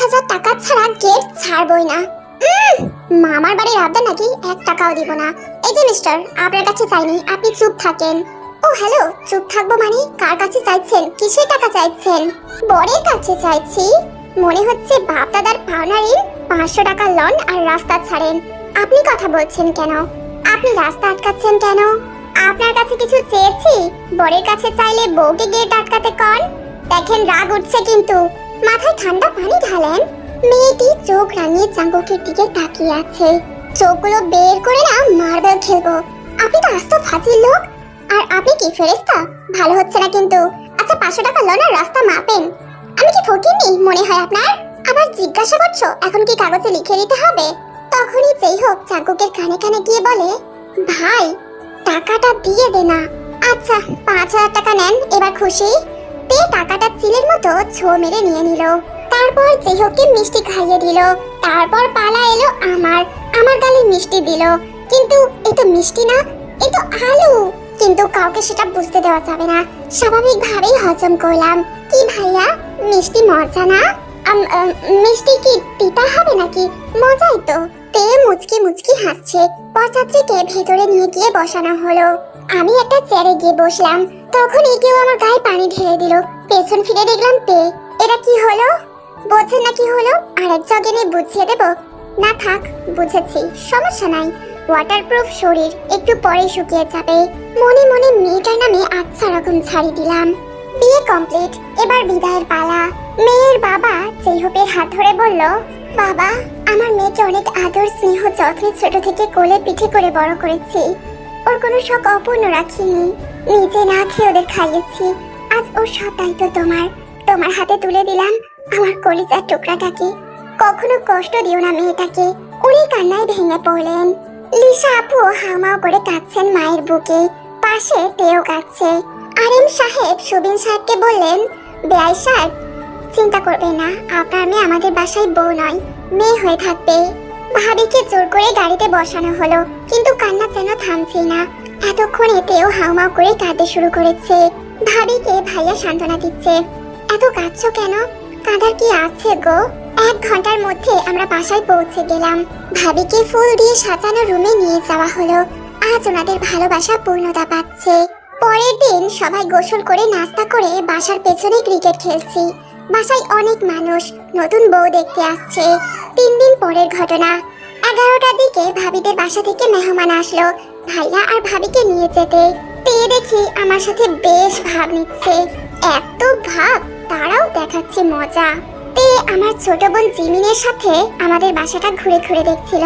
হাজার টাকা ছাড়া গেট ছাড়বই না। মামার বাড়ির আবদার নাকি এক টাকাও দিব না। এই যে মিস্টার আপনার কাছে চাইনি, আপনি চুপ থাকেন। ও হ্যালো চুপ থাকব মানে কার কাছে চাইছেন? কিসের টাকা চাইছেন? বরের কাছে চাইছি। মনে হচ্ছে বাপ দাদার পাওনা পাঁচশো টাকা লন আর রাস্তা ছাড়েন। আপনি কথা বলছেন কেন? আপনি রাস্তা আটকাচ্ছেন কেন? আপনার কাছে কিছু চেয়েছি? বরের কাছে চাইলে বউকে গেট আটকাতে কন? দেখেন রাগ উঠছে কিন্তু। মাথায় ঠান্ডা পানি ঢালেন। মেয়েটি চোখ রাঙিয়ে চাঙ্গকের দিকে তাকিয়ে আছে। চোখগুলো বের করে না মার্বেল খেলব। আপনি তো আস্ত ফাজিল লোক। আর আপনি কি ফেরেস্তা ভালো হচ্ছে না কিন্তু। আচ্ছা পাঁচশো টাকা লন আর রাস্তা মাপেন। আমি কি ফকিনি মনে হয় আপনার? আবার জিজ্ঞাসা করছ, এখন কি কাগজে লিখে দিতে হবে? তখনই যেই হোক চাঙ্কুকের কানে কানে গিয়ে বলে, ভাই, টাকাটা দিয়ে দে না। আচ্ছা পাঁচ হাজার টাকা নেন, এবার খুশি? তে টাকাটা চিলের মতো ছো মেরে নিয়ে নিল। তারপর যেহকে মিষ্টি খাইয়ে দিল। তারপর পালা এলো আমার। আমার গালে মিষ্টি দিল। কিন্তু এ তো মিষ্টি না, এ তো আলু। কিন্তু কাউকে সেটা বুঝতে দেওয়া যাবে না। স্বাভাবিকভাবেই হজম করলাম। কি ভাইয়া, মিষ্টি মজা না? মিষ্টি কি তিতা হবে নাকি? মজাই তো। তে মুচকি মুচকি হাসছে। পরযাত্রীকে ভেতরে নিয়ে গিয়ে বসানো হলো। আমি একটা চেয়ারে গিয়ে বসলাম। তখনই কেউ আমার গায়ে পানি ঢেলে দিল। পেছন ফিরে দেখলাম তে। এটা কি হলো? বোঝেন না কি হলো? আর এক জগে বুঝিয়ে দেব। না থাক, বুঝেছি, সমস্যা নাই। ওয়াটারপ্রুফ শরীর, একটু পরে শুকিয়ে যাবে। মনে মনে মেয়েটার নামে আচ্ছা রকম ছাড়ি দিলাম। বিয়ে কমপ্লিট এবার বিদায়ের পালা। মেয়ের বাবা জেহবের হাত ধরে বলল, বাবা, আমার মেয়েকে অনেক আদর, স্নেহ, যত্নে ছোট থেকে কোলে পিঠে করে বড় করেছি। ওর কোনো শখ অপূর্ণ রাখিনি। নিজে না খেয়ে ওদের খাইয়েছি। আজ ও সব দায়িত্ব তোমার। তোমার হাতে তুলে দিলাম আমার কলিজার টুকরাটাকে। কখনো কষ্ট দিও না মেয়েটাকে। উনি কান্নায় ভেঙে পড়লেন। লিসা আপু হামাও করে কাঁদছেন মায়ের বুকে। পাশে তেও কাঁদছে। আরিম সাহেব সুবিন সাহেবকে বললেন বেআই সাহেব চিন্তা করবে না, আপনার মেয়ে আমাদের বাসায় বউ নয়, মেয়ে হয়ে থাকবে। ভাবিকে জোর করে গাড়িতে বসানো হলো, কিন্তু কান্না যেন থামছে না। এতক্ষণ এতেও হাউমাউ করে কাঁদতে শুরু করেছে। ভাবিকে ভাইয়া সান্ত্বনা দিচ্ছে। এত কাঁদছো কেন? কাঁদার কি আছে গো? এক ঘণ্টার মধ্যে আমরা বাসায় পৌঁছে গেলাম। ভাবিকে ফুল দিয়ে সাজানো রুমে নিয়ে যাওয়া হলো। আজ ওনাদের ভালোবাসা পূর্ণতা পাচ্ছে। পরের দিন সবাই গোসল করে নাস্তা করে বাসার পেছনে ক্রিকেট খেলছি। বাসায় অনেক মানুষ, নতুন বউ দেখতে আসছে। তিন দিন পরের ঘটনা। এগারোটার দিকে ভাবিদের বাসা থেকে মেহমান আসলো। ভাইয়া আর ভাবিকে নিয়ে যেতে। তে দেখি আমার সাথে বেশ ভাব নিচ্ছে। এত ভাব, তারাও দেখাচ্ছে মজা। তে আমার ছোট বোন জিমিনের সাথে আমাদের বাসাটা ঘুরে ঘুরে দেখছিল।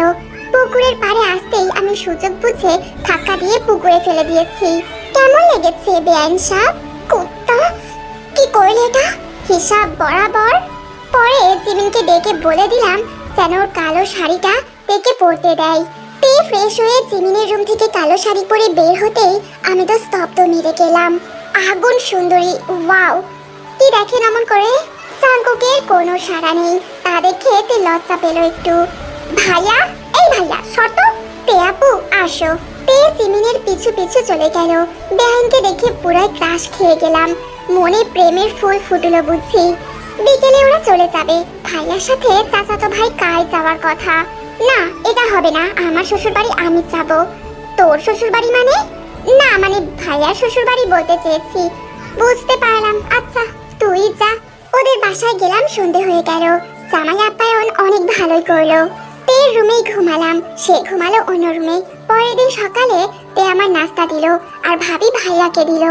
পুকুরের পাড়ে আসতেই আমি সুযোগ বুঝে ধাক্কা দিয়ে পুকুরে ফেলে দিয়েছি। কেমন লেগেছে বেআইন সাহেব কুত্তা? কি করলে এটা? হিসাব বরাবর। পরে জিমিনকে ডেকে বলে দিলাম যেন ওর কালো শাড়িটা দেখে পরতে দেয়। তে ফ্রেশ হয়ে জিমিনের রুম থেকে কালো শাড়ি পরে বের হতেই আমি তো স্তব্ধ মেরে গেলাম। আগুন সুন্দরী ওয়াও কি দেখেন এমন করে? চাঙ্কুকের কোনো সাড়া নেই। তা দেখে তে লজ্জা পেল একটু। ভাইয়া, এই ভাইয়া, শর্ত? তে আপু, আসো। তে জিমিনের পিছু পিছু চলে গেল। বেহানকে দেখে পুরাই ক্রাশ খেয়ে গেলাম। মনে প্রেমের ফুল ফুটলো বুঝছি বিকেলে ওরা চলে যাবে। ভাইয়ার সাথে চাচাতো ভাই কায় যাওয়ার কথা। না, এটা হবে না। আমার শ্বশুর বাড়ি আমি যাব। তোর শ্বশুর বাড়ি মানে? না মানে ভাইয়ার শ্বশুর বাড়ি বলতে চেয়েছি। বুঝতে পারলাম। আচ্ছা তুই যা। ওদের বাসায় গেলাম, সন্ধে হয়ে গেল। জামাই আপ্যায়ন অনেক ভালোই করল। তের রুমেই ঘুমালাম, সে ঘুমালো অন্য রুমে। পরের দিন সকালে তে আমার নাস্তা দিল, আর ভাবি ভাইয়াকে দিল।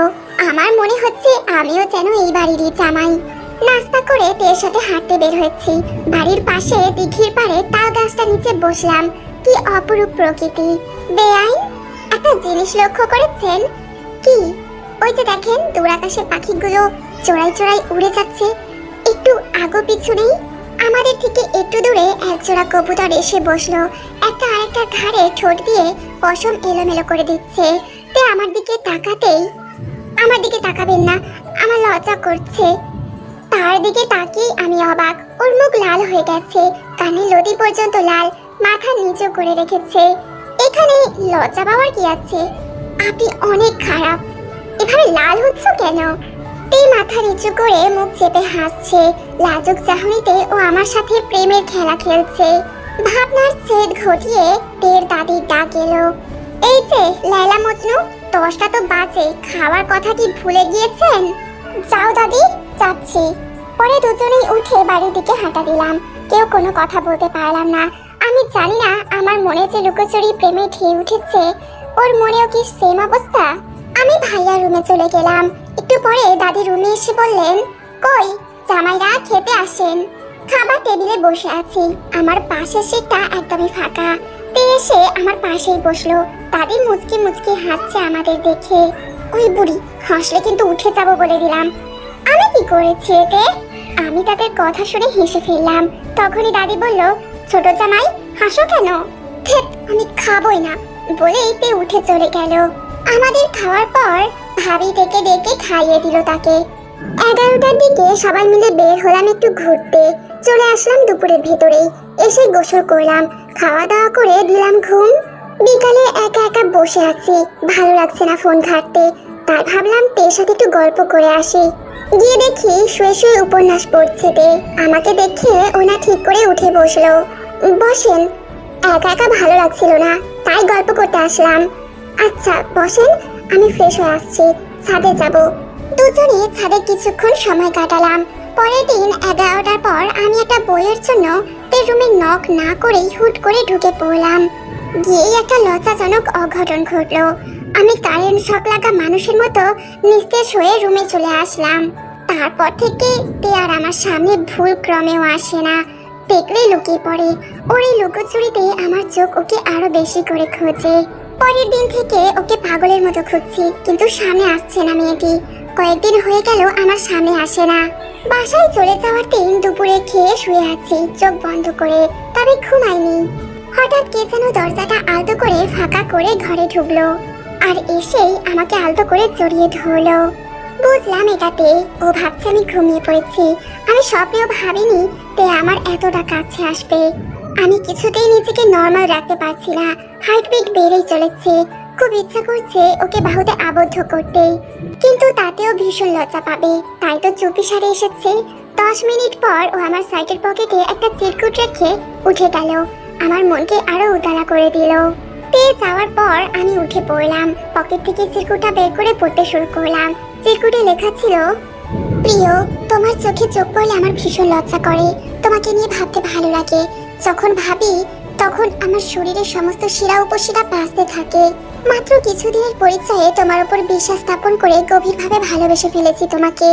আমার মনে হচ্ছে আমিও যেন এই বাড়িরই জামাই। নাস্তা করে তের সাথে হাঁটতে বের হয়েছি। বাড়ির পাশে দিঘির পাড়ে তাল গাছটা নিচে বসলাম। কি অপরূপ প্রকৃতি। বেআইন, একটা জিনিস লক্ষ্য করেছেন? কি? ওই যে দেখেন দূর আকাশে পাখিগুলো চড়াই চড়াই উড়ে যাচ্ছে। একটু আগো পিছু নেই? আমাদের থেকে একটু দূরে একজোড়া কবুতর এসে বসল। একটা আরেকটার ঘাড়ে ঠোঁট দিয়ে পশম এলোমেলো করে দিচ্ছে। তে আমার দিকে তাকাতেই আমার দিকে তাকাবেন না, আমার লজ্জা করছে। তার দিকে তাকিয়ে আমি অবাক। ওর মুখ লাল হয়ে গেছে, কানে লদি পর্যন্ত লাল, মাথা নিচু করে রেখেছে। এখানে লজ্জা পাওয়ার কি আছে? আপনি অনেক খারাপ। এভাবে লাল হচ্ছ কেন? তে মাথা নিচু করে মুখ চেপে হাসছে। লাজুক চাহনিতে ও আমার সাথে প্রেমের খেলা খেলছে। ভাবনার ছেদ ঘটিয়ে তের দাদির ডাক এলো। এই যে লাইলা মজনু, দশটা তো বাজে। খাওয়ার কথা কি ভুলে গিয়েছেন? যাও দাদি, যাচ্ছি। পরে দুজনেই উঠে বাড়ির দিকে হাঁটা দিলাম। কেউ কোনো কথা বলতে পারলাম না। আমি জানি না আমার মনে যে লুকোচুরি প্রেমে ঢেউ উঠেছে, ওর মনেও কি সেম অবস্থা? আমি ভাইয়া রুমে চলে গেলাম। একটু পরে দাদি রুমে এসে বললেন, কই, জামাইরা খেতে আসেন। খাবার টেবিলে বসে আছি। আমার পাশের সিটটা একদমই ফাঁকা। তে এসে আমার পাশেই বসল। দাদি মুচকি মুচকি হাসছে আমাদের দেখে। ওই বুড়ি, হাসলে কিন্তু উঠে যাব বলে দিলাম। আমি কি করেছি এতে? আমি তাদের কথা শুনে হেসে ফেললাম। তখনই দাদি বলল, ছোট জামাই, হাসো কেন? থেত আমি খাবই না, বলেই তে উঠে চলে গেল। আমাদের খাওয়ার পর ভাবি ডেকে ডেকে খাইয়ে দিল তাকে। এগারোটার দিকে সবাই মিলে বের হলাম একটু ঘুরতে। চলে আসলাম দুপুরের ভেতরেই। এসে গোসল করলাম। খাওয়া দাওয়া করে দিলাম ঘুম। বিকালে একা একা বসে আছি। ভালো লাগছে না ফোন ঘাটতে। তাই ভাবলাম তের সাথে একটু গল্প করে আসি। গিয়ে দেখি শুয়ে শুয়ে উপন্যাস পড়ছে তে। আমাকে দেখে ওনা ঠিক করে উঠে বসল। বসেন। একা একা ভালো লাগছিল না, তাই গল্প করতে আসলাম। আচ্ছা বসেন, আমি ফ্রেশ হয়ে আসছি। ছাদে যাব। দুজনে ছাদে কিছুক্ষণ সময় কাটালাম। পরের দিন এগারোটার পর আমি একটা বইয়ের জন্য তে রুমে নক না করেই হুট করে ঢুকে পড়লাম। গিয়েই একটা লজ্জাজনক অঘটন ঘটলো। আমি কারেন্ট শক লাগা মানুষের মতো নিস্তেজ হয়ে রুমে চলে আসলাম। তারপর থেকে তে আর আমার সামনে ভুল ক্রমেও আসে না। দেখলেই লুকিয়ে পড়ে। ওর এই লুকোচুরিতে আমার চোখ ওকে আরও বেশি করে খোঁজে। পরের দিন থেকে ওকে পাগলের মতো খুঁজছি, কিন্তু সামনে আসছে না মেয়েটি। কয়েকদিন হয়ে গেল আমার সামনে আসে না। বাসায় চলে যাওয়ার দিন দুপুরে খেয়ে শুয়ে আছি, চোখ বন্ধ করে, তবে ঘুমাইনি। হঠাৎ কে যেন দরজাটা আলতো করে ফাঁকা করে ঘরে ঢুকলো আর এসেই আমাকে আলতো করে জড়িয়ে ধরলো। বুঝলাম এটাতে, ও ভাবছে আমি ঘুমিয়ে পড়েছি। আমি স্বপ্নেও ভাবিনি তে আমার এতটা কাছে আসবে। আমি কিছুতেই নিজেকে নর্মাল রাখতে পারছি না। হার্টবিট বেড়েই চলেছে। খুব ইচ্ছা করছে ওকে বাহুতে আবদ্ধ করতে। কিন্তু তাতেও ভীষণ লজ্জা পাবে। তাই তো চুপি সারে এসেছে। দশ মিনিট পর ও আমার সাইটের পকেটে একটা চিরকুট রেখে উঠে গেল। আমার মনকে আরও উতালা করে দিল। তে যাওয়ার পর আমি উঠে পড়লাম। পকেট থেকে চিরকুটটা বের করে পড়তে শুরু করলাম। চিরকুটে লেখা ছিল, প্রিয়, তোমার চোখে চোখ পড়লে আমার ভীষণ লজ্জা করে। তোমাকে নিয়ে ভাবতে ভালো লাগে। যখন ভাবি, তখন আমার শরীরের সমস্ত শিরা উপশিরা বাঁচতে থাকে। মাত্র কিছুদিনের পরিচয়ে তোমার উপর বিশ্বাস স্থাপন করে গভীরভাবে ভালোবেসে ফেলেছি তোমাকে।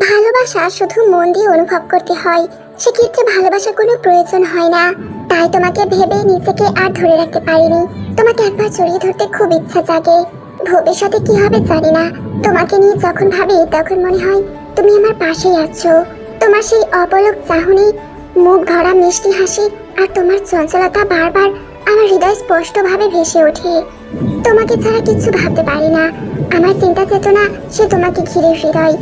ভালোবাসা শুধু মন দিয়ে অনুভব করতে হয়। সেক্ষেত্রে ভালোবাসার কোনো প্রয়োজন হয় না। তাই তোমাকে ভেবে নিজেকে আর ধরে রাখতে পারিনি। তোমাকে একবার জড়িয়ে ধরতে খুব ইচ্ছা জাগে। ভবিষ্যতে কি হবে জানি না। তোমাকে নিয়ে যখন ভাবি তখন মনে হয় তুমি আমার পাশেই আছো। তোমার সেই অপলক চাহনি, মুখ ভরা মিষ্টি হাসি আর তোমার চঞ্চলতা বারবার আমার হৃদয় স্পষ্টভাবে ভেসে ওঠে। তোমাকে ছাড়া কিছু ভাবতে পারি না। আমার চিন্তা চেতনা, সে তোমাকে ঘিরে হৃদয়।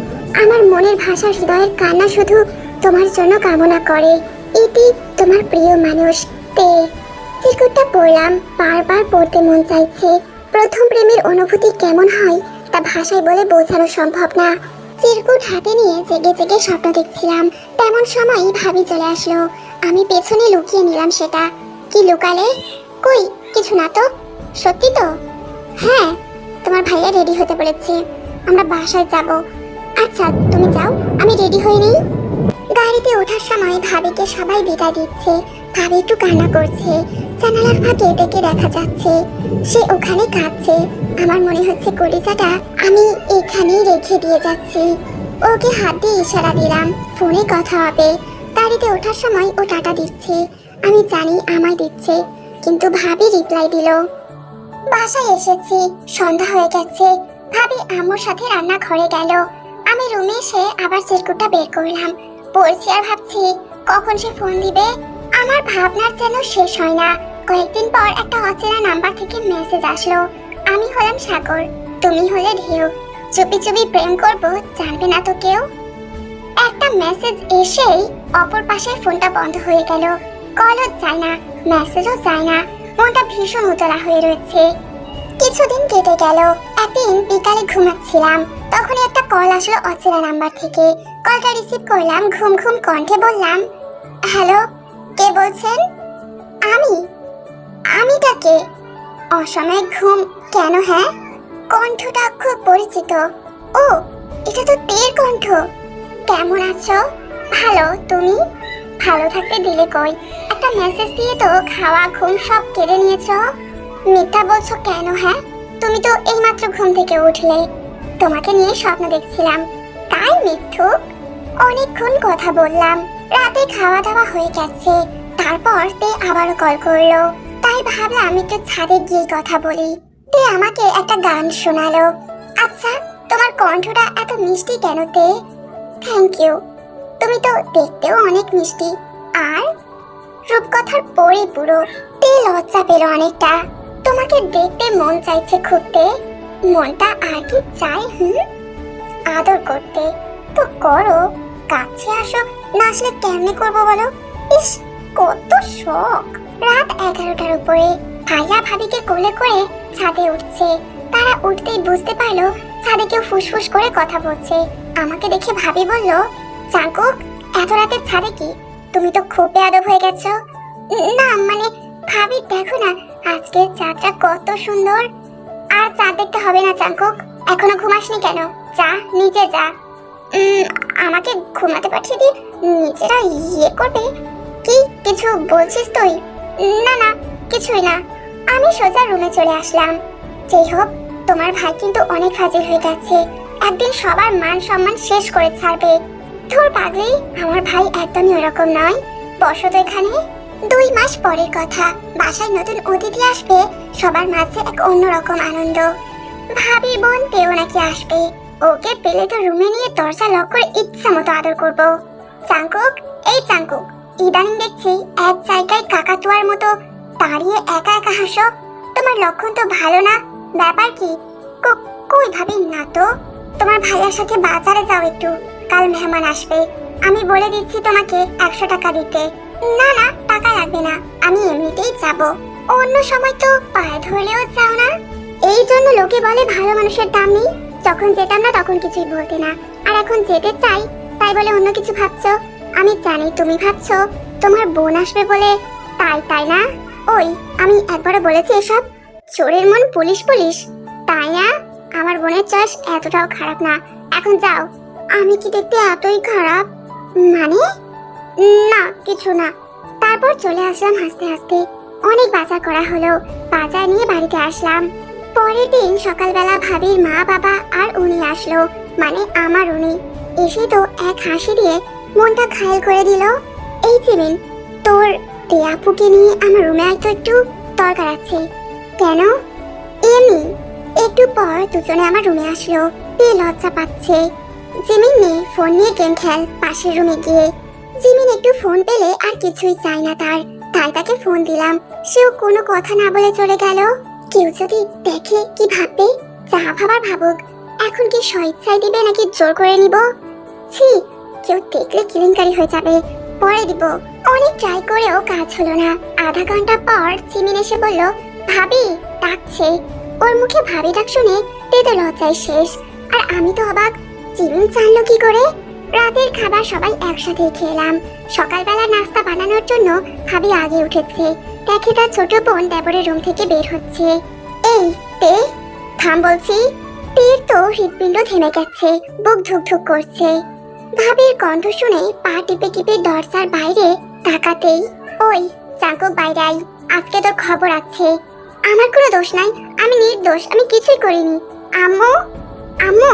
আমার মনের ভাষা হৃদয়ের কান্না শুধু তোমার জন্য কামনা করে। এটি তোমার প্রিয় মানুষ, তে। চিরকুটটা পড়লাম, বারবার পড়তে মন চাইছে। প্রথম প্রেমের অনুভূতি কেমন হয়, তা ভাষায় বলে বোঝানো সম্ভব না। চিরকুট হাতে নিয়ে জেগে জেগে স্বপ্ন দেখছিলাম, তেমন সময় ভাবি চলে আসলো। আমি পেছনে লুকিয়ে নিলাম সেটা। কি লুকালে? কই, কিছু না তো? সত্যি তো? হ্যাঁ তোমার ভাইয়া রেডি হতে বলেছে। আমরা বাসায় যাব। আচ্ছা তুমি যাও, আমি রেডি হয়ে নিই। গাড়িতে ওঠার সময় ভাবিকে সবাই বিদায় দিচ্ছে। ভাবি একটু কান্না করছে। জানালার ফাঁকে দেখে দেখা যাচ্ছে, সে ওখানে কাঁদছে। আমার মনে হচ্ছে কলিজাটা আমি এখানেই রেখে দিয়ে যাচ্ছি। ওকে হাত দিয়ে ইশারা দিলাম, ফোনে কথা হবে। গাড়িতে ওঠার সময় ও টাটা দিচ্ছে। আমি জানি আমায় দিচ্ছে, কিন্তু ভাবি রিপ্লাই দিল, বাসায় এসেছি, সন্ধ্যা হয়ে গেছে। ভাবি আমার সাথে রান্না ঘরে গেল। আমি রুমে এসে আবার চিরকুটটা বের করলাম। পড়ছি আর ভাবছি, কখন সে ফোন দিবে? আমার ভাবনার যেন শেষ হয় না। কয়েকদিন পর একটা অচেনা নাম্বার থেকে মেসেজ আসলো। আমি হলাম সাগর, তুমি হলে ঢেউ। চুপি চুপি প্রেম করব, জানবে না তো কেউ? একটা মেসেজ এসেই অপর পাশে ফোনটা বন্ধ হয়ে গেল। কলও যায় না মেসেজও যায় না। মনটা ভীষণ উতলা হয়ে রয়েছে। কিছুদিন কেটে গেল। একদিন বিকালে ঘুমাচ্ছিলাম। তখনই একটা কল আসলো অচেনা নাম্বার থেকে। কলটা রিসিভ করলাম, ঘুম ঘুম কণ্ঠে বললাম হ্যালো কে বলছেন? আমি? আমিটা কে? অসময়ে ঘুম কেন হ্যাঁ? কণ্ঠটা খুব পরিচিত। ও, এটা তো তের কণ্ঠ। কেমন আছো? ভালো, তুমি? ভালো থাকতে দিলে কই? একটা মেসেজ দিয়ে তো খাওয়া, ঘুম সব কেড়ে নিয়েছো। মিথ্যা বলছো কেন হ্যাঁ? তুমি তো এইমাত্র ঘুম থেকে উঠলে। তোমাকে নিয়ে স্বপ্ন দেখছিলাম। তাই মিথ্যুক? অনেকক্ষণ কথা বললাম। রাতে খাওয়া দাওয়া হয়ে গেছে। তারপর তে আবারও কল করল। তাই ভাবলাম একটু ছাদে গিয়ে কথা বলি। তে আমাকে একটা গান শোনালো। আচ্ছা তোমার কণ্ঠটা এত মিষ্টি কেন তে? থ্যাংক ইউ তুমি তো দেখতেও অনেক মিষ্টি। আর? রূপকথার পরে পুরো। তে লজ্জা পেল অনেকটা। তোমাকে দেখতে মন চাইছে খুঁজতে মনটা আর কি চাই, হুম? আদর করতে। তো করো। কাছে আসো, না আসলে কেমনে করব বলো? ইস, কত শখ। রাত এগারোটার উপরে ভাইয়া ভাবিকে কোলে করে ছাদে উঠছে। তারা উঠতেই বুঝতে পারল ছাদে কেউ ফুসফুস করে কথা বলছে। আমাকে দেখে ভাবি বলল চাঙ্কুক এত রাতে ছাদে কি? তুমি তো খুব বেয়াদব হয়ে গেছো। না মানে ভাবি, দেখো না, আজকের চাঁদটা কত সুন্দর। আর চাঁদ দেখতে হবে না চাঙ্কুক এখনও ঘুমাসনি কেন? যা নিচে যা। আমাকে ঘুমাতে পাঠিয়ে দি নিজেরা ইয়ে করবে। কি, কিছু বলছিস তুই? না না, কিছুই না। আমি সোজা রুমে চলে আসলাম। যেই হোক, তোমার ভাই কিন্তু অনেক হাজির হয়ে গেছে। একদিন সবার মান সম্মান শেষ করে ছাড়বে। ধুর পাগলি, আমার ভাই একদমই ওরকম নয়। বসো তো এখানে। দুই মাস পরের কথা। বাসায় নতুন অতিথি আসবে। সবার মাঝে এক অন্যরকম আনন্দ। ভাবি বোন তেও নাকি আসবে। ওকে পেলে তো রুমে নিয়ে দরজা লক করে ইচ্ছা মতো আদর করব। চাঙ্কুক, এই চাঙ্কুক, ইদানিং দেখছি এক জায়গায় কাকাতুয়ার মতো দাঁড়িয়ে একা একা হাসো। তোমার লক্ষণ তো ভালো না। ব্যাপার কি কই ভাবি না তো? তোমার ভাইয়ার সাথে বাজারে যাও একটু। কাল মেহমান আসবে। আমি বলে দিচ্ছি তোমাকে একশো টাকা দিতে। না না, টাকা লাগবে না। আমি এমনিতেই যাব। অন্য সময় তো পায়ে ধরলেও যাও না। এই জন্য লোকে বলে ভালো মানুষের দাম নেই। যখন যেতাম না তখন কিছুই বলতে না। আর এখন যেতে চাই, তাই বলে অন্য কিছু ভাবছ? আমি জানি তুমি ভাবছ, তোমার বোন আসবে বলে। তাই তাই না? ওই, আমি একবারও বলেছি এসব। চোরের মন পুলিশ পুলিশ। তাই না? আমার বোনের চয়েস এতটাও খারাপ না। এখন যাও। আমি কি দেখতে এতই খারাপ? মানে? না, কিছু না। তারপর চলে আসলাম হাসতে হাসতে। অনেক বাজার করা হলো। বাজার নিয়ে বাড়িতে আসলাম। পরের দিন সকালবেলা ভাবির মা, বাবা আর উনি আসলো। মানে আমার উনি। এসে তো এক হাসি দিয়ে মনটা ঘায়ল করে দিল। এই জিমিন তোর টিয়াপুকে নিয়ে আমার রুমে আয় তো একটু। দরকার আছে। কেন? এমনি, একটু পর দুজনে আমার রুমে আসলো। তে লজ্জা পাচ্ছে। জিমিন নে ফোন নিয়ে গেম খেল পাশের রুমে গিয়ে। জিমিন একটু ফোন পেলে আর কিছুই চাই না তার। তাই তাকে ফোন দিলাম। সেও কোনো কথা না বলে চলে গেল। কেউ যদি দেখে কি ভাববে, যা ভাবার ভাবুক, এখন কি স্বেচ্ছায় দিবে নাকি জোর করে নিব? ছি, কেউ দেখলে কেলেঙ্কারি হয়ে যাবে, পরে দিব। অনেক ট্রাই করেও কাজ হলো না। আধা ঘণ্টা পর চিমিন এসে বলল, ভাবি, ডাকছে। ওর মুখে ভাবি ডাক শুনে তেতে লজ্জায় শেষ। আর আমি তো অবাক, চিমিন জানলো কি করে? রাতের খাবার সবাই একসাথে খেলাম। সকালবেলা নাস্তা বানানোর জন্য ভাবি আগে উঠেছে। দেখে তার ছোট বোন দেবরের রুম থেকে বের হচ্ছে। এই, তে, থাম বলছি। তীর তো হৃৎপিণ্ড থেমে গেছে, বুক ধুক ধুক করছে। ভাবির কণ্ঠ শুনে পা টিপে টিপে দরজার বাইরে তাকাতেই, ওই চাঙ্কুক বাইরে আই আজকে তোর খবর আছে। আমার কোনো দোষ নাই, আমি নির্দোষ, আমি কিছুই করিনি। আম্মু আম্মু,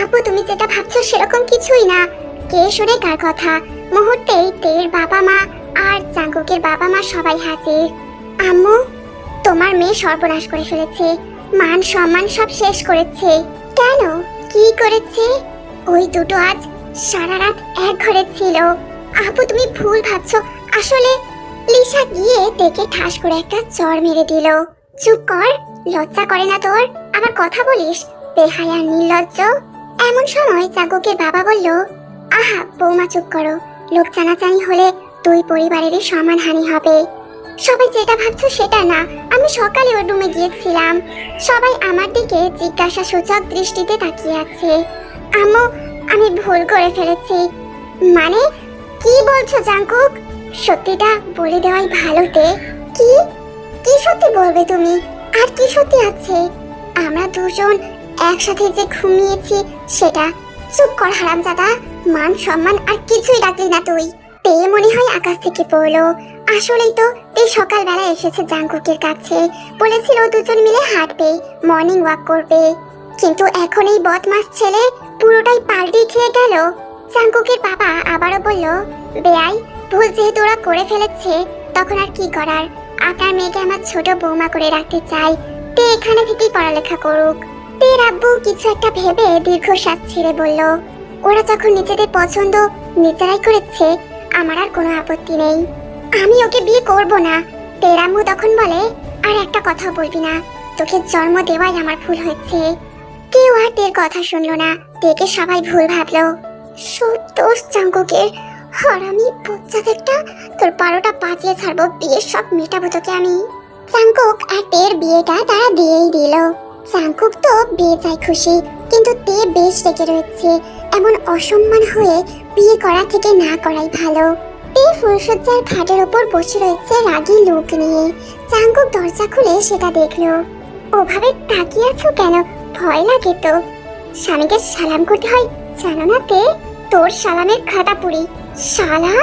আপু তুমি যেটা ভাবছ সেরকম কিছুই না। কে শুনে কার কথা? মুহূর্তেই তের বাবা মা আর চাঙ্কুকের বাবা মা সবাই হাজির। আম্মু, তোমার মেয়ে সর্বনাশ করে ফেলেছে। মান সম্মান সব শেষ করেছে। কেন? কি করেছে? ওই দুটো আজ সারা রাত এক ঘরে ছিল। আপু তুমি ভুল ভাবছ। আসলে লিসা গিয়ে দেখে ঠাস করে একটা চর মেরে দিল। চুপ কর, লজ্জা করে না তোর। আবার কথা বলিস, বেহায়া, নির্লজ্জ। এমন সময় চাকুকের বাবা বলল, আহা, বৌমা, চুপ করো। লোক জানাজানি হলে দুই পরিবারেরই সমান হানি হবে। সবাই যেটা ভাবছ সেটা না। আমি সকালে ওর রুমে গিয়েছিলাম। সবাই আমার দিকে জিজ্ঞাসা সূচক দৃষ্টিতে তাকিয়ে আছে। আম্মু, আমি ভুল করে ফেলেছি। মানে কি বলছো জাঙ্কুক সত্যিটা বলে দেওয়াই ভালোতে কি? কি সত্যি বলবে তুমি? আর কি সত্যি আছে? আমরা দুজন একসাথে যে ঘুমিয়েছি, সেটা চুপ কর হারামজাদা। মান সম্মান আর কিছুই রাখলি না তুই। তে মনে হয় আকাশ থেকে পড়ল। আসলেই তো তে সকালবেলা এসেছে জাঙ্কুকের কাছে। বলেছিল দুজন মিলে হাঁটবে মর্নিং ওয়াক করবে। কিন্তু এখন এই বদমাস ছেলে পুরোটাই পাল্টি খেয়ে গেল। জাঙ্কুকের বাবা আবারও বলল বেয়াই ভুল যেহেতু ওরা করে ফেলেছে, তখন আর কি করার? আপনার মেয়েকে আমার ছোট বৌমা করে রাখতে চাই। তে এখানে থেকেই পড়ালেখা করুক। তে আব্বু কিছু একটা ভেবে দীর্ঘশ্বাস ছেড়ে বলল, ওরা যখন নিজেদের পছন্দ, নিজেরাই করেছে আমার আর কোনো আপত্তি নেই। আমি ওকে বিয়ে করব না। তেরাম্মু তখন বলে, আর একটা কথা বলবি না। তোকে জন্ম দেওয়াই আমার ভুল হয়েছে কেউ আর তের কথা শুনলো না। তেকে সবাই ভুল ভাবলো। সব দোষ চাঙ্কুকের হারামি বাচ্চাদেরটা তোর বারোটা বাজিয়ে ছাড়বো, বিয়ের সব মেটাবো তোকে আমি। চাঙ্কুক আর তের বিয়েটা তারা দিয়েই দিল। চাঙ্কুক তো চাই খুশি, কিন্তু তে বেশ রেগে রয়েছে। এমন অসম্মান হয়ে বিয়ে করা থেকে না করাই ভালো। তে ফুলসজ্জার খাটের ওপর বসে রয়েছে রাগী লোক নিয়ে। চাঙ্কুক দরজা খুলে সেটা দেখল। ওভাবে তাকিয়ে আছো কেন? ভয় লাগে তো। স্বামীকে সালাম করতে হয়। জানো না তে, তোর সালামের খাতা পুরি শালা,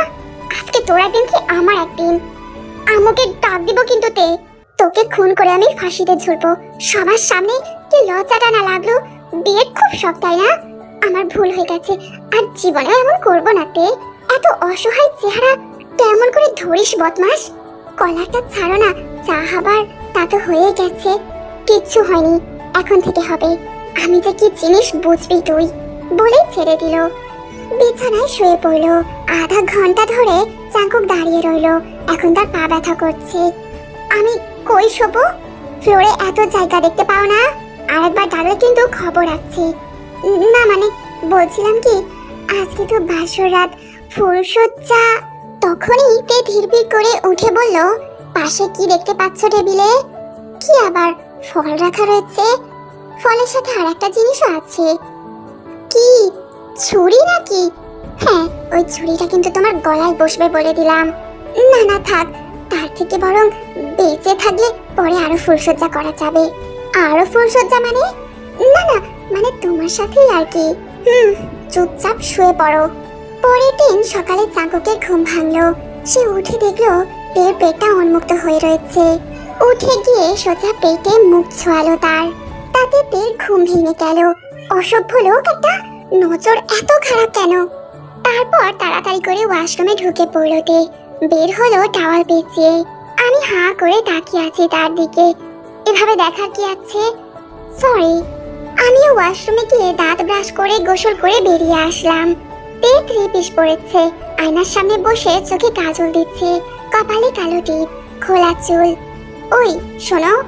আজকে তোর একদিন কি আমার একদিন? আমাকে ডাক দিব কিন্তু তে। তোকে খুন করে আমি ফাঁসিতে ঝুলবো। সবার সামনে কি লজ্জাটা না লাগল? বিয়ের খুব শখ, তাই না? আমার ভুল হয়ে গেছে। আর জীবনে এমন করব না তে। এত অসহায় চেহারা, কেমন করে ধরিস বদমাস? কলারটা ছাড়ো না, চা হাবার তা তো হয়ে গেছে। কিচ্ছু হয়নি, এখন থেকে হবে। আমি যে কি জিনিস বুঝবি তুই? বলে ছেড়ে দিল। বিছানায় শুয়ে পড়ল। আধা ঘণ্টা ধরে চাঙ্কুক দাঁড়িয়ে রইল। এখন তার পা ব্যথা করছে। আমি কই শোবো? ফ্লোরে এত জায়গা দেখতে পাও না। আরেকবার ডাকলে কিন্তু খবর আছে। না মানে বলছিলাম কি, আজকে তো বাসর রাত ফুলসজ্জা তখনই তে ধীরবির করে উঠে বলল, পাশে কি দেখতে পাচ্ছ টেবিলে? কি আবার ফল রাখা রয়েছে? ফলের সাথে আর একটা জিনিসও আছে। কি? ছুরি নাকি? হ্যাঁ ওই ছুরিটা কিন্তু তোমার গলায় বসবে বলে দিলাম। না না, থাক, তার থেকে বরং বেঁচে থাকলে পরে আরও ফুলসজ্জা করা যাবে। আরও ফুলসজ্জা মানে? না না মানে তোমার সাথেই আর কি। হুম, চুপচাপ শুয়ে পড়ো। পরের দিন সকালে চাকুকের ঘুম ভাঙলো। সে উঠে দেখল তের পেটটা উন্মুক্ত হয়ে রয়েছে। উঠে গিয়ে সোজা পেটে মুখ ছোয়ালো তার। তাতে তের ঘুম ভেঙে গেল। অসভ্য লোক একটা। নজর এত খারাপ কেন? তারপর তাড়াতাড়ি করে ওয়াশরুমে ঢুকে পড়ল তে বের হলো টাওয়াল পেঁচিয়ে। আমি হাঁ করে তাকিয়ে আছি তার দিকে। এভাবে দেখার কি আছে? সরি আমিও ওয়াশরুমে গিয়ে দাঁত ব্রাশ করে গোসল করে বেরিয়ে আসলাম। তে থ্রি পিস পড়েছে আয়নার সামনে বসে চোখে কাজল দিচ্ছে। কপালে কালো টিপ, খোলা চুল। ওই, শোনো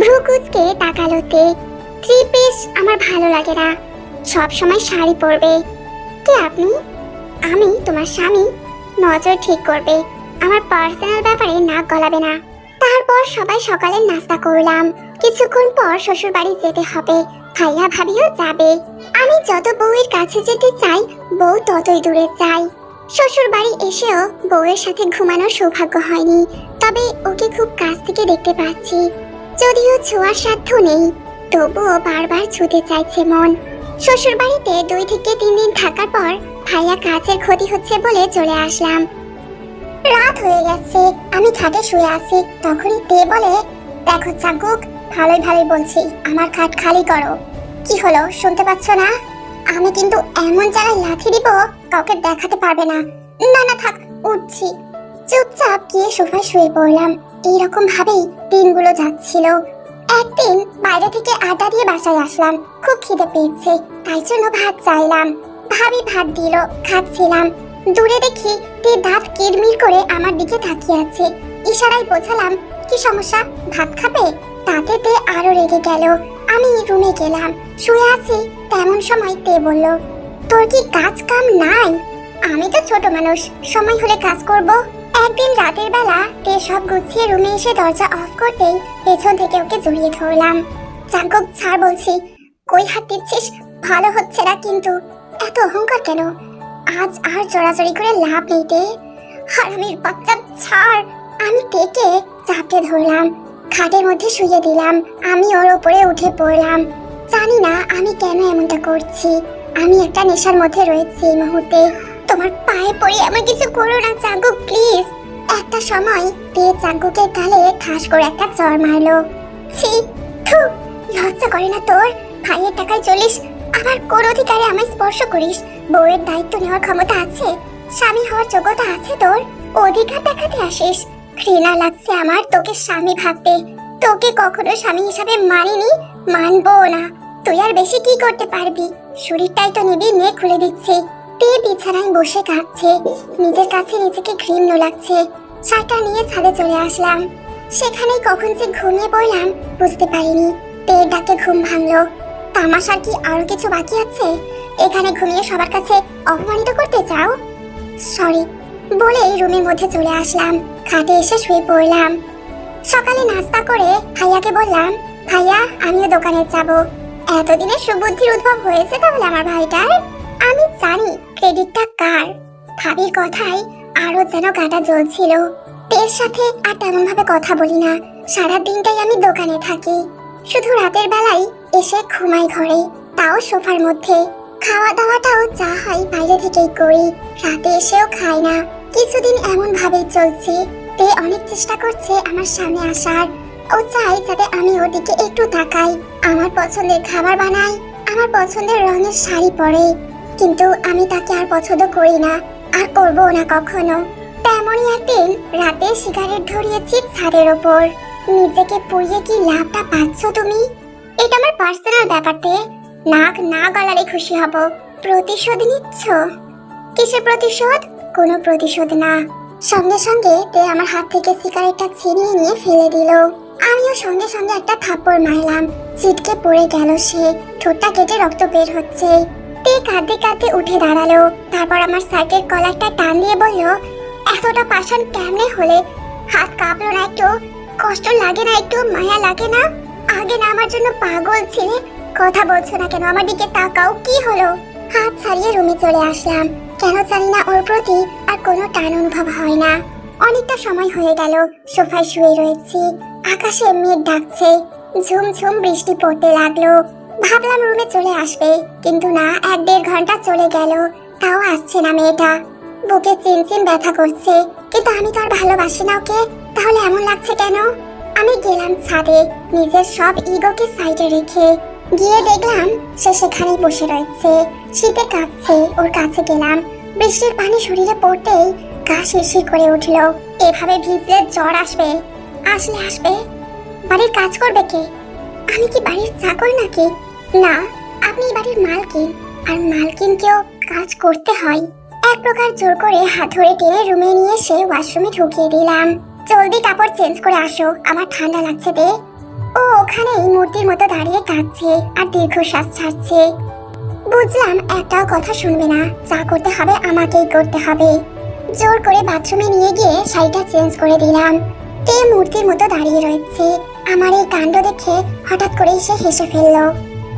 ভ্রুকুচকে তাকালো তে। থ্রি পিস আমার ভালো লাগে না। সব সময় শাড়ি পরবে। কে আপনি? আমি, তোমার স্বামী। নজর ঠিক করবে। আমার পার্সোনাল ব্যাপারে নাক গলাবে না। তারপর সবাই সকালে নাস্তা করলাম। কিছুক্ষণ পর শ্বশুর বাড়ি যেতে হবে। ভাইয়া ভাবিও যাবে। আমি যত বউয়ের কাছে যেতে চাই, বউ ততই দূরে চাই শ্বশুর বাড়ি এসেও বউয়ের সাথে ঘুমানোর সৌভাগ্য হয়নি, তবে ওকে খুব কাছ থেকে দেখতে পাচ্ছি। যদিও ছোঁয়ার সাধ্য নেই, তবুও বারবার ছুতে চাইছে মন। শ্বশুর বাড়িতে দুই থেকে তিন দিন থাকার পর ভাইয়া কাজের ক্ষতি হচ্ছে বলে চলে আসলাম। রাত হয়ে গেছে, আমি খাটে শুয়ে আছি, তখনই তে বলে, দেখো চাকুক ভালোই ভালোই বলছি, আমার খাট খালি করো। কি হলো, শুনতে পাচ্ছ না? আমি কিন্তু এমন জায়গায় লাথি দিব, কাউকে দেখাতে পারবে না। না না, থাক, উঠছি। চুপচাপ গিয়ে সোফায় শুয়ে পড়লাম। এইরকম ভাবেই দিনগুলো যাচ্ছিল। একদিন বাইরে থেকে আড্ডা দিয়ে বাসায় আসলাম। খুব খিদে পেয়েছে, তাই জন্য ভাত চাইলাম। ভাবি ভাত দিল, খাচ্ছিলাম। দূরে দেখি তে দাঁত কিরমির করে আমার দিকে তাকিয়ে আছে। ইশারায় বোঝালাম, কি সমস্যা? ভাত খাবে? তাতে আরও রেগে গেল। আমি রুমে গেলাম। শুয়ে আছি, তেমন সময় তে বলল, তোর কি কাজ কাম নাই? আমি তো ছোট মানুষ, সময় হলে কাজ করব। একদিন রাতের বেলা তে সব গুছিয়ে রুমে এসে দরজা অফ করতেই পেছন থেকে ওকে জড়িয়ে ধরলাম। জাঙ্কক ছাড় বলছি, কই হাত দিচ্ছিস? ভালো হচ্ছে না কিন্তু। এত অহংকার কেন? আজ আর জোরাজোরি করে লাভ নেই তে। হারামির বাচ্চা, ছাড়। আমি তেকে চাপটে ধরলাম। খাটের মধ্যে শুয়ে দিলাম। আমি ওর ওপরে উঠে পড়লাম। জানি না আমি কেন এমনটা করছি। আমি একটা নেশার মধ্যে রয়েছি এই মুহূর্তে। তোমার পায়ে পড়ে এমন কিছু করো না চাঙ্গু প্লিজ। একটা সময় তে চাঙ্গুকের গালে ঠাস করে একটা চড় মারলো। ছি, থু, লজ্জা করে না তোর? ভাইয়ের টাকায় চলিস। আবার কোন অধিকারে আমায় স্পর্শ করিস? বউয়ের দায়িত্ব নেওয়ার ক্ষমতা আছে? স্বামী হওয়ার যোগ্যতা আছে তোর? অধিকার দেখাতে আসিস। ঘৃণা লাগছে আমার তোকে স্বামী ভাবতে। তোকে কখনো স্বামী হিসাবে মানিনি, মানবো না। তুই আর বেশি কি করতে পারবি? শরীরটাই তো নিবি নে খুলে দিচ্ছে। তে বিছানায় বসে কাঁদছে। নিজের কাছে নিজেকে ঘৃণ্য লাগছে। শার্টটা নিয়ে ছাদে চলে আসলাম। সেখানেই কখন যে ঘুমিয়ে পড়লাম, বুঝতে পারিনি। তের ডাকে ঘুম ভাঙলো। তামাশার কি আরও কিছু বাকি আছে? এখানে ঘুমিয়ে সবার কাছে অপমানিত করতে চাও? সরি বলেই রুমের মধ্যে চলে আসলাম। খাটে এসে শুয়ে পড়লাম। সকালে নাস্তা করে ভাইয়াকে বললাম, ভাইয়া, আমিও দোকানে যাব। এতদিনে সুবুদ্ধির উদ্ভব হয়েছে তাহলে আমার ভাইটার? আমি জানি ক্রেডিটটা কার। ভাবির কথাই আরও যেন গাটা জ্বলছিল। এর সাথে আর তেমন ভাবে কথা বলি না। সারা দিনটাই আমি দোকানে থাকি। শুধু রাতের বেলায় এসে ঘুমাই ঘরে, তাও সোফার মধ্যে। খাওয়া দাওয়াটাও যা থেকেই করি রাতে এসেও খাই না। কিছুদিন এমন ভাবেই চলছে, তে অনেক চেষ্টা করছে আমার সামনে আসার। ও চাই যাতে আমি ওর দিকে একটু তাকাই, আমার পছন্দের খাবার বানাই, আমার পছন্দের রঙের শাড়ি পরে। কিন্তু আমি তাকে আর পছন্দ করি না, আর করব না কখনো। তেমনই একদিন রাতে সিগারেট ধরিয়েছি ছাদের ওপর। নিজেকে পুড়িয়ে কি লাভটা পাচ্ছ তুমি? এটা আমার পার্সোনাল ব্যাপারতে নাক না গলালে খুশি হব। প্রতিশোধ নিচ্ছ? কিসের প্রতিশোধ? কোনো প্রতিশোধ না। সঙ্গে সঙ্গে তে আমার হাত থেকে সিগারেটটা ছিনিয়ে নিয়ে ফেলে দিল। আমিও সঙ্গে সঙ্গে একটা থাপ্পড় মারলাম। ছিটকে পড়ে গেল সে। ঠোঁটটা কেটে রক্ত বের হচ্ছে। তে কাঁদতে কাঁদতে উঠে দাঁড়াল। তারপর আমার শার্টের কলারটা টান দিয়ে বলল, এতটা পাষাণ কেমনে হলে? হাত কাঁপলো না একটু? কষ্ট লাগে না একটু? মায়া লাগে না? আগে না আমার জন্য পাগল ছিলে? কথা বলছো না কেন? আমার দিকে তাকাও, কি হলো? হাত ছাড়িয়ে রুমে চলে আসলাম। কেন জানি না ওর প্রতি আর কোনো টান অনুভব হয় না। অনেকটা সময় হয়ে গেল, সোফায় শুয়ে রয়েছি। আকাশে মেঘ ডাকছে, ঝুমঝুম বৃষ্টি পড়তে লাগল। ভাবলাম রুমে চলে আসবে, কিন্তু না, এক দেড় ঘণ্টা চলে গেল। তাও আসছে না মেয়েটা। বুকে চিনচিন ব্যথা করছে, কিন্তু আমি তো আর ভালোবাসি না ওকে। তাহলে এমন লাগছে কেন? আমি গেলাম ছাদে, নিজের সব ইগোকে সাইডে রেখে। গিয়ে দেখলাম সে সেখানেই বসে রয়েছে। শীতে কাঁপছে, ওর কাছে গেলাম। বৃষ্টির পানি শরীরে পড়তেই গা শিরশির করে উঠল। এভাবে ভিজলে জ্বর আসবে, আসলে আসবে। বাড়ির কাজ করবে কে? আমি কি বাড়ির চাকর নাকি? না, আপনি বাড়ির মালকিন। আর মালকিনকেও কাজ করতে হয়। এক প্রকার জোর করে হাত ধরে টেনে রুমে নিয়ে এসে ওয়াশরুমে ঢুকিয়ে দিলাম। জলদি কাপড় চেঞ্জ করে আসো আমার ঠান্ডা লাগছে দে। ও ওখানেই মূর্তির মতো দাঁড়িয়ে কাঁদছে আর দীর্ঘশ্বাস ছাড়ছে। বুঝলাম একটাও কথা শুনবে না। যা করতে হবে আমাকেই করতে হবে। জোর করে বাথরুমে নিয়ে গিয়ে শাড়িটা চেঞ্জ করে দিলাম। তে মূর্তির মতো দাঁড়িয়ে রয়েছে? আমার এই কাণ্ড দেখে হঠাৎ করেই সে হেসে ফেলল।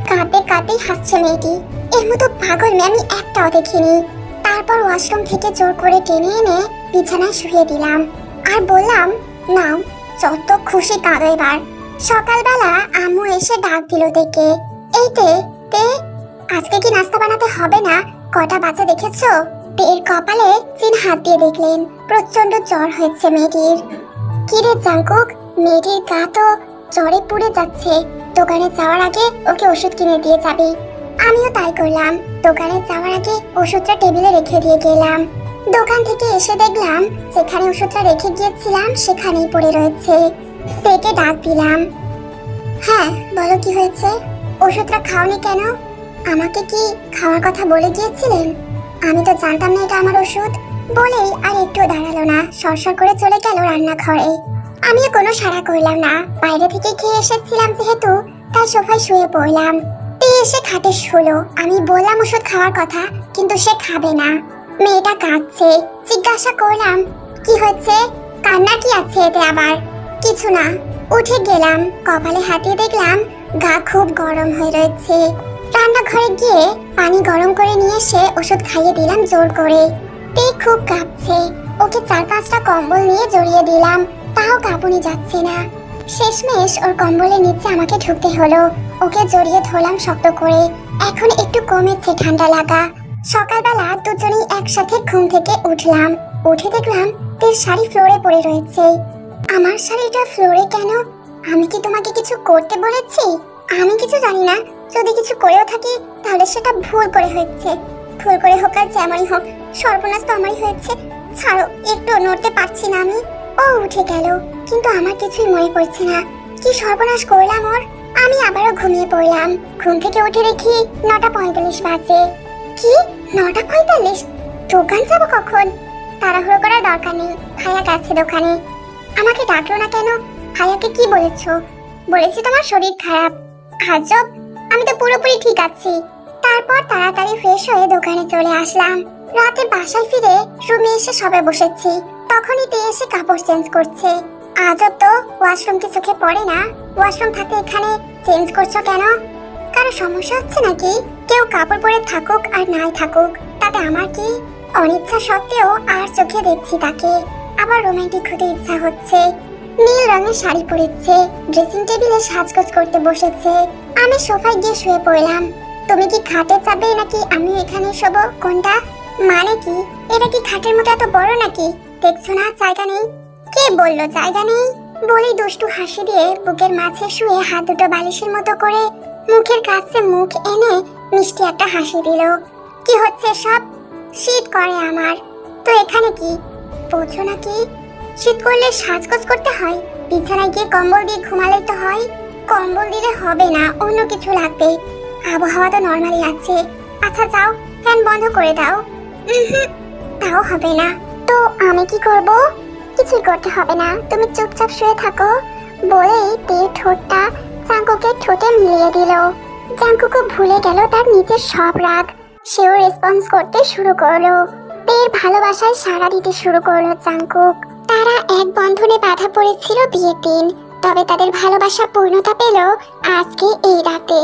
কাঁদতে কাঁদতেই হাসছে মেয়েটি। এর মতো পাগল মেয়ে আমি একটাও দেখিনি। তারপর ওয়াশরুম থেকে জোর করে টেনে এনে বিছানায় শুয়ে দিলাম। আর বললাম, নাও, যত খুশি কাঁদো এবার। সকালবেলা আম্মু এসে ডাক দিল দেখে। এই তে তে আজকে কি নাস্তা বানাতে হবে না? কটা বাচ্চা দেখেছ? তের কপালে চিন হাত দিয়ে দেখলেন। প্রচণ্ড জ্বর হয়েছে মেয়েটির। কিরে জাঙ্কুক মেয়েটির গা তো জ্বরে পুড়ে যাচ্ছে। দোকানে যাওয়ার আগে ওকে ওষুধ কিনে দিয়ে যাবি। আমিও তাই করলাম। দোকানে যাওয়ার আগে ওষুধটা টেবিলে রেখে দিয়ে গেলাম। দোকান থেকে এসে দেখলাম, যেখানে ওষুধটা রেখে গিয়েছিলাম সেখানেই পড়ে রয়েছে। পেটে ডাক দিলাম। হ্যাঁ বলো কি হয়েছে? ওষুধটা খাওনি কেন? আমাকে কি খাওয়ার কথা বলে গিয়েছিলেন? আমি তো জানতাম না এটা আমার ওষুধ। বলেই আর একটু দাঁড়াল না। সরসর করে চলে গেল রান্নাঘরে। আমিও কোনো সাড়া করলাম না। বাইরে থেকে খেয়ে এসেছিলাম যেহেতু তাই সোফায় শুয়ে পড়লাম। এসে খাটে শুলো। আমি বললাম ওষুধ খাওয়ার কথা, কিন্তু সে খাবে না। মেয়েটা কাঁদছে। জিজ্ঞাসা করলাম, কি হচ্ছে কান্না কি আছে এতে আবার? কিছু না। উঠে গেলাম, কপালে হাতিয়ে দেখলাম গা খুব গরম হয়ে রয়েছে। রান্নাঘরে গিয়ে পানি গরম করে নিয়ে এসে ওষুধ খাইয়ে দিলাম জোর করে। তে খুব কাঁপছে। ওকে চার পাঁচটা কম্বল নিয়ে জড়িয়ে দিলাম। তাও কাঁপুনি যাচ্ছে না। শেষমেশ ওর কম্বলের নিচে আমাকে ঢুকতে হলো। ওকে জড়িয়ে ধরলাম শক্ত করে। এখন একটু কমেছে ঠান্ডা লাগা। সকালবেলা দুজনেই একসাথে ঘুম থেকে উঠলাম। উঠে দেখলাম তের শাড়ি ফ্লোরে পড়ে রয়েছে। আমার শাড়িটা ফ্লোরে কেন? আমি কি তোমাকে কিছু করতে বলেছি? আমি কিছু জানি না। যদি কিছু করেও থাকি, তাহলে সেটা ভুল করে হয়েছে। ভুল করে হোক আর যেমনই হোক, সর্বনাশ তো আমারই হয়েছে। ছাড়ো, একটু নড়তে পারছি না আমি। ও উঠে গেল। কিন্তু আমার কিছুই মনে পড়ছে না। কি সর্বনাশ করলাম ওর? আমি আবারও ঘুমিয়ে পড়লাম। ঘুম থেকে উঠে দেখি নটা পঁয়তাল্লিশ বাজে। কি? নটা পঁয়তাল্লিশ? দোকান যাব কখন? তাড়াহুড়ো করার দরকার নেই। ভাইয়া গেছে দোকানে। আমাকে ডাকলো না কেন? ভাইয়াকে কি বলেছ? বলেছি তোমার শরীর খারাপ। আজব আমি তো পুরোপুরি ঠিক আছি। তারপর তাড়াতাড়ি ফ্রেশ হয়ে দোকানে চলে আসলাম। রাতে বাসায় ফিরে রুমে এসে সবে বসেছি। তখনই তে এসে কাপড় চেঞ্জ করছে। আজব তো ওয়াশরুম কি চোখে পড়ে না। ওয়াশরুম থাকে এখানে চেঞ্জ করছ কেন? কারও সমস্যা হচ্ছে নাকি? কেউ কাপড় পরে থাকুক আর নাই থাকুক, তাতে আমার কি? অনিচ্ছা সত্ত্বেও আর চোখে দেখছি তাকে। আবার রোমান্টিক হতে ইচ্ছা হচ্ছে। নীল রঙের শাড়ি পরেছে ড্রেসিং টেবিলে সাজগোজ করতে বসেছে। আমি সোফায় গিয়ে শুয়ে পড়লাম। তুমি কি খাটে যাবে নাকি আমি এখানে শোবো? কোনটা? মানে কি? এটা কি খাটের মতো এত বড় নাকি? দেখছ না, জায়গা নেই। কে বলল জায়গা নেই? বলেই দুষ্টু হাসি দিয়ে বুকের মাঝে শুয়ে হাত দুটো বালিশের মতো করে মুখের কাছে মুখ এনে মিষ্টি একটা হাসি দিল। কি হচ্ছে সব? শীত করে আমার। তো এখানে কি? বোঝো নাকি শীত করলে সাজগোজ করতে হয়। বিছানায় গিয়ে কম্বল দিয়ে ঘুমালেই তো হয়। কম্বল দিলে হবে না, অন্য কিছু লাগবে। আবহাওয়া তো নর্মালি আছে। আচ্ছা যাও, ফ্যান বন্ধ করে দাও। তাও হবে না। তো আমি কি করব? কিছুই করতে হবে না। তুমি চুপচাপ শুয়ে থাকো। বলেই তীর ঠোঁটটা চাঙ্কুকে ঠোঁটে মিলিয়ে দিল। চাঙ্কুকু ভুলে গেল তার নিজের সব রাগ। সেও রেসপন্স করতে শুরু করল। তীর ভালোবাসায় সাড়া দিতে শুরু করল চাঙ্কুক তারা এক বন্ধনে বাধা পড়েছিল বিয়ের দিন, তবে তাদের ভালোবাসা পূর্ণতা পেল আজকে এই রাতে।